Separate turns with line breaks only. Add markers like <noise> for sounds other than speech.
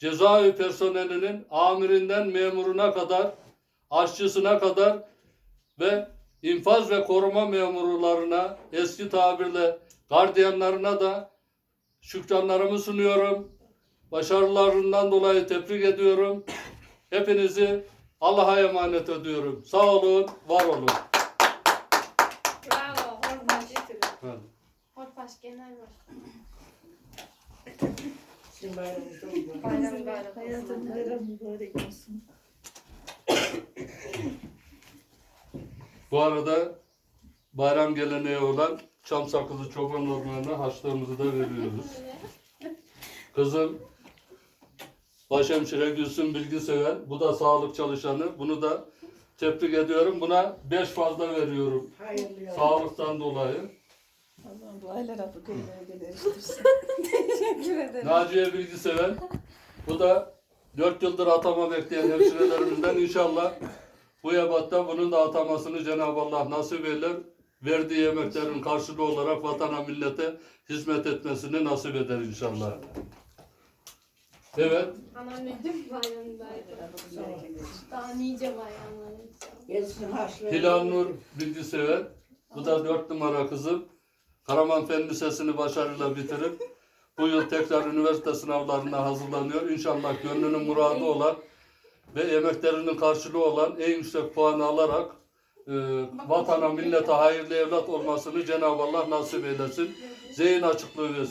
cezaevi personelinin amirinden memuruna kadar, aşçısına kadar ve infaz ve koruma memurlarına, eski tabirle gardiyanlarına da şükranlarımı sunuyorum. Başarılarından dolayı tebrik ediyorum. Hepinizi Allah'a emanet ediyorum. Sağ olun, var olun.
Bravo. Horbaş.
Evet.
Horbaş Genel Başkanı.
Şimdi bayramımızda oldu.
Bayram mübarek
bayram mübarek olsun.
Bu arada bayram geleneği olan çam sakızı çoban ormanına haçlığımızı da veriyoruz. Kızım başhemşire Gülsün Bilgiseven. Bu da sağlık çalışanı. Bunu da tebrik ediyorum. Buna beş fazla veriyorum.
Hayırlı.
Sağlıktan dolayı.
Allah'ım bu aylara bu <laughs> günlere
Naciye Bilgiseven. Bu da dört yıldır atama bekleyen hemşirelerimizden inşallah bu ebatta bunun da atamasını Cenab-ı Allah nasip eyler. Verdiği yemeklerin karşılığı olarak vatana millete hizmet etmesini nasip eder inşallah. Evet,
Anneannem bayram mübarek olsun. Daha nice bayramlar inşallah.
Gelsin haşlı.
Hilal Nur Bilgisever. Bu da dört numara kızım. Karaman Fen Lisesi'ni başarıyla bitirip bu yıl tekrar üniversite sınavlarına hazırlanıyor. İnşallah gönlünün muradı olan ve emeklerinin karşılığı olan en yüksek puanı alarak e, vatana, millete hayırlı evlat olmasını Cenab-ı Allah nasip eylesin. Zihin açıklığı versin.